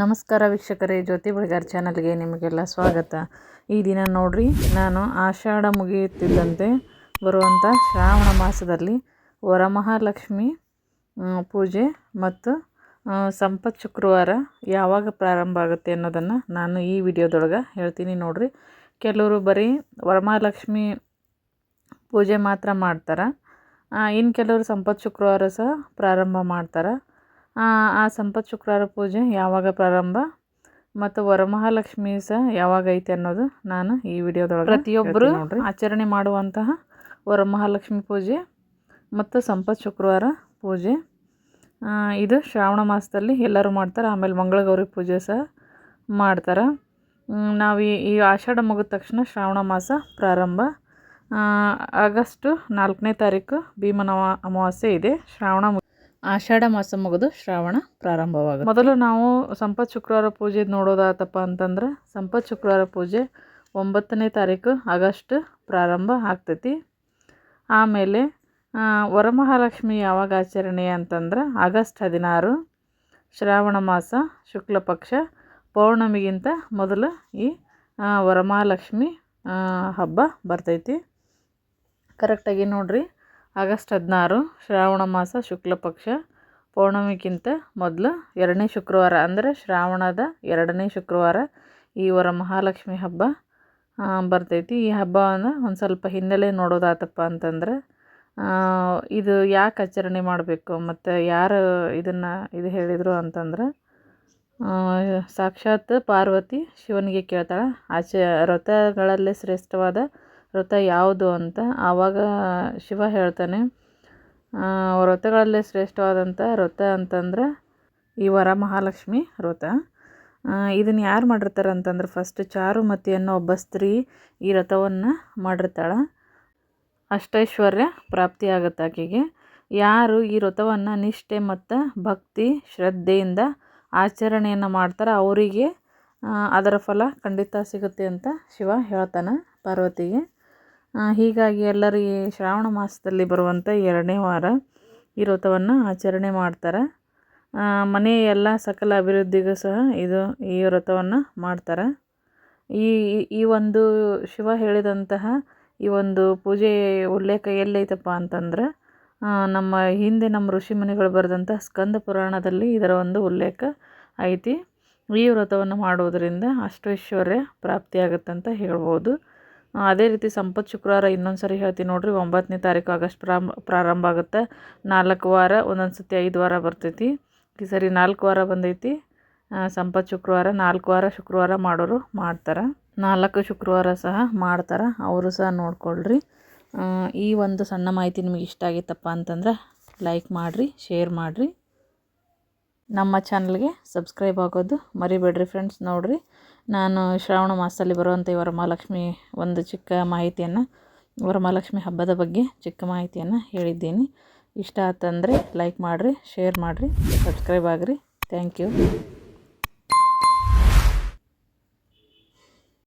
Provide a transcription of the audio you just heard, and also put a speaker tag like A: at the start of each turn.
A: ನಮಸ್ಕಾರ ವೀಕ್ಷಕರೇ, ಜ್ಯೋತಿ ಬಳಿಗಾರ್ ಚಾನಲ್ಗೆ ನಿಮಗೆಲ್ಲ ಸ್ವಾಗತ. ಈ ದಿನ ನೋಡ್ರಿ, ನಾನು ಆಷಾಢ ಮುಗಿಯುತ್ತಿದ್ದಂತೆ ಬರುವಂಥ ಶ್ರಾವಣ ಮಾಸದಲ್ಲಿ ವರಮಹಾಲಕ್ಷ್ಮಿ ಪೂಜೆ ಮತ್ತು ಸಂಪತ್ ಶುಕ್ರವಾರ ಯಾವಾಗ ಪ್ರಾರಂಭ ಆಗುತ್ತೆ ಅನ್ನೋದನ್ನು ನಾನು ಈ ವಿಡಿಯೋದೊಳಗೆ ಹೇಳ್ತೀನಿ ನೋಡ್ರಿ. ಕೆಲವರು ಬರೀ ವರಮಹಾಲಕ್ಷ್ಮಿ ಪೂಜೆ ಮಾತ್ರ ಮಾಡ್ತಾರೆ. ಇನ್ನು ಕೆಲವರು ಸಂಪತ್ ಶುಕ್ರವಾರ ಸಹ ಪ್ರಾರಂಭ ಮಾಡ್ತಾರೆ. ಆ ಸಂಪತ್ ಶುಕ್ರವಾರ ಪೂಜೆ ಯಾವಾಗ ಪ್ರಾರಂಭ ಮತ್ತು ವರಮಹಾಲಕ್ಷ್ಮಿ ಸಹ ಯಾವಾಗ ಐತೆ ಅನ್ನೋದು ನಾನು ಈ ವಿಡಿಯೋದೊಳಗೆ ಪ್ರತಿಯೊಬ್ಬರು ಆಚರಣೆ ಮಾಡುವಂತಹ ವರಮಹಾಲಕ್ಷ್ಮಿ ಪೂಜೆ ಮತ್ತು ಸಂಪತ್ ಶುಕ್ರವಾರ ಪೂಜೆ. ಇದು ಶ್ರಾವಣ ಮಾಸದಲ್ಲಿ ಎಲ್ಲರೂ ಮಾಡ್ತಾರೆ ಆಮೇಲೆ ಮಂಗಳಗೌರಿ ಪೂಜೆ ಸಹ ಮಾಡ್ತಾರೆ. ನಾವು ಈ ಈ ಆಷಾಢ ಮುಗಿದ ತಕ್ಷಣ ಶ್ರಾವಣ ಮಾಸ ಪ್ರಾರಂಭ. ಆಗಸ್ಟು ನಾಲ್ಕನೇ ತಾರೀಕು ಭೀಮನ ಅಮಾವಾಸ್ಯೆ ಇದೆ ಶ್ರಾವಣ ಆಷಾಢ ಮಾಸ ಮುಗಿದು ಶ್ರಾವಣ ಪ್ರಾರಂಭವಾಗುತ್ತೆ. ಮೊದಲು ನಾವು ಸಂಪತ್ ಶುಕ್ರವಾರ ಪೂಜೆ ನೋಡೋದಾತಪ್ಪ ಅಂತಂದ್ರೆ ಸಂಪತ್ ಶುಕ್ರವಾರ ಪೂಜೆ ಒಂಬತ್ತನೇ ತಾರೀಕು ಆಗಸ್ಟ್ ಪ್ರಾರಂಭ ಆಗ್ತೈತಿ. ಆಮೇಲೆ ವರಮಹಾಲಕ್ಷ್ಮಿ ಯಾವಾಗ ಆಚರಣೆ ಅಂತಂದ್ರೆ ಆಗಸ್ಟ್ ಹದಿನಾರು ಶ್ರಾವಣ ಮಾಸ ಶುಕ್ಲ ಪಕ್ಷ ಪೌರ್ಣಮಿಗಿಂತ ಮೊದಲು ಈ ವರಮಹಾಲಕ್ಷ್ಮಿ ಹಬ್ಬ ಬರ್ತೈತಿ. ಕರೆಕ್ಟಾಗಿ ನೋಡ್ರಿ. ಆಗಸ್ಟ್ ಹದಿನಾರು, ಶ್ರಾವಣ ಮಾಸ, ಶುಕ್ಲ ಪಕ್ಷ. ಪೌರ್ಣಮಿಗಿಂತ ಮೊದಲು ಎರಡನೇ ಶುಕ್ರವಾರ, ಅಂದರೆ ಶ್ರಾವಣದ ಎರಡನೇ ಶುಕ್ರವಾರ ಈ ವರ ಮಹಾಲಕ್ಷ್ಮಿ ಹಬ್ಬ ಬರ್ತೈತಿ. ಈ ಹಬ್ಬವನ್ನು ಒಂದು ಸ್ವಲ್ಪ ಹಿನ್ನೆಲೆ ನೋಡೋದಾತಪ್ಪ ಅಂತಂದ್ರೆ ಇದು ಯಾಕೆ ಆಚರಣೆ ಮಾಡಬೇಕು, ಮತ್ತು ಯಾರು ಇದನ್ನು ಇದು ಹೇಳಿದರು ಅಂತಂದ್ರೆ ಸಾಕ್ಷಾತ್ ಪಾರ್ವತಿ ಶಿವನಿಗೆ ಕೇಳ್ತಾಳೆ. ಆಚೆ ವ್ರತಗಳಲ್ಲೇ ಶ್ರೇಷ್ಠವಾದ ವ್ರತ ಯಾವುದು ಅಂತ ಆವಾಗ ಶಿವ ಹೇಳ್ತಾನೆ ವ್ರತಗಳಲ್ಲಿ ಶ್ರೇಷ್ಠವಾದಂಥ ವ್ರತ ಅಂತಂದ್ರೆ ಈ ವರಮಹಾಲಕ್ಷ್ಮಿ ವ್ರತ ಇದನ್ನು ಯಾರು ಮಾಡಿರ್ತಾರೆ ಅಂತಂದ್ರೆ ಫಸ್ಟ್ ಚಾರುಮತಿ ಅನ್ನೋ ಒಬ್ಬ ಸ್ತ್ರೀ ಈ ವ್ರತವನ್ನು ಮಾಡಿರ್ತಾಳೆ. ಅಷ್ಟೈಶ್ವರ್ಯ ಪ್ರಾಪ್ತಿಯಾಗುತ್ತೆ ಆಕೆಗೆ. ಯಾರು ಈ ವ್ರತವನ್ನು ನಿಷ್ಠೆ ಮತ್ತು ಭಕ್ತಿ ಶ್ರದ್ಧೆಯಿಂದ ಆಚರಣೆಯನ್ನು ಮಾಡ್ತಾರೆ ಅವರಿಗೆ ಅದರ ಫಲ ಖಂಡಿತ ಸಿಗುತ್ತೆ ಅಂತ ಶಿವ ಹೇಳ್ತಾನೆ ಪಾರ್ವತಿಗೆ. ಹೀಗಾಗಿ ಎಲ್ಲರೂ ಶ್ರಾವಣ ಮಾಸದಲ್ಲಿ ಬರುವಂಥ ಎರಡನೇ ವಾರ ಈ ವ್ರತವನ್ನು ಆಚರಣೆ ಮಾಡ್ತಾರೆ. ಮನೆಯ ಎಲ್ಲ ಸಕಲ ಅಭಿವೃದ್ಧಿಗೂ ಸಹ ಇದು ಈ ವ್ರತವನ್ನು ಮಾಡ್ತಾರೆ. ಈ, ಈ- ಒಂದು ಶಿವ ಹೇಳಿದಂತಹ ಈ ಒಂದು ಪೂಜೆ ಉಲ್ಲೇಖ ಎಲ್ಲೈತಪ್ಪ ಅಂತಂದ್ರೆ ನಮ್ಮ ಹಿಂದೆ ನಮ್ಮ ಋಷಿ ಮುನಿಗಳು ಬರೆದಂಥ ಸ್ಕಂದ ಪುರಾಣದಲ್ಲಿ ಇದರ ಒಂದು ಉಲ್ಲೇಖ ಐತಿ. ಈ ವ್ರತವನ್ನು ಮಾಡುವುದರಿಂದ ಅಷ್ಟೈಶ್ವರ್ಯ ಪ್ರಾಪ್ತಿಯಾಗುತ್ತಂತ ಹೇಳ್ಬೋದು. ಅದೇ ರೀತಿ ಸಂಪತ್ ಶುಕ್ರವಾರ ಇನ್ನೊಂದು ಸರಿ ಹೇಳ್ತೀನಿ ನೋಡಿರಿ, ಒಂಬತ್ತನೇ ತಾರೀಕು ಆಗಸ್ಟ್ ಪ್ರಾರಂಭ ಪ್ರಾರಂಭ ಆಗುತ್ತೆ. ನಾಲ್ಕು ವಾರ ಒಂದೊಂದು ಸತಿ ಐದು ವಾರ ಬರ್ತೈತಿ. ಈ ಸರಿ ನಾಲ್ಕು ವಾರ ಬಂದೈತಿ. ಸಂಪತ್ ಶುಕ್ರವಾರ, ನಾಲ್ಕು ವಾರ ಶುಕ್ರವಾರ ಮಾಡೋರು ಮಾಡ್ತಾರೆ. ನಾಲ್ಕು ಶುಕ್ರವಾರ ಸಹ ಮಾಡ್ತಾರೆ, ಅವರು ಸಹ ನೋಡ್ಕೊಳ್ರಿ. ಈ ಒಂದು ಸಣ್ಣ ಮಾಹಿತಿ ನಿಮಗೆ ಇಷ್ಟ ಆಗಿತ್ತಪ್ಪ ಅಂತಂದ್ರೆ ಲೈಕ್ ಮಾಡಿರಿ ಶೇರ್ ಮಾಡಿರಿ. ನಮ್ಮ ಚಾನಲ್ಗೆ ಸಬ್ಸ್ಕ್ರೈಬ್ ಆಗೋದು ಮರಿಬೇಡ್ರಿ ಫ್ರೆಂಡ್ಸ್ ನೋಡಿರಿ. ನಾನು ಶ್ರಾವಣ ಮಾಸದಲ್ಲಿ ಬರುವಂಥ ಈ ವರಮಹಾಲಕ್ಷ್ಮಿ ಒಂದು ಚಿಕ್ಕ ಮಾಹಿತಿಯನ್ನು, ವರಮಹಾಲಕ್ಷ್ಮಿ ಹಬ್ಬದ ಬಗ್ಗೆ ಚಿಕ್ಕ ಮಾಹಿತಿಯನ್ನು ಹೇಳಿದ್ದೀನಿ. ಇಷ್ಟ ಆತಂದರೆ ಲೈಕ್ ಮಾಡಿರಿ ಶೇರ್ ಮಾಡಿರಿ ಸಬ್ಸ್ಕ್ರೈಬ್ ಆಗಿರಿ. Thank you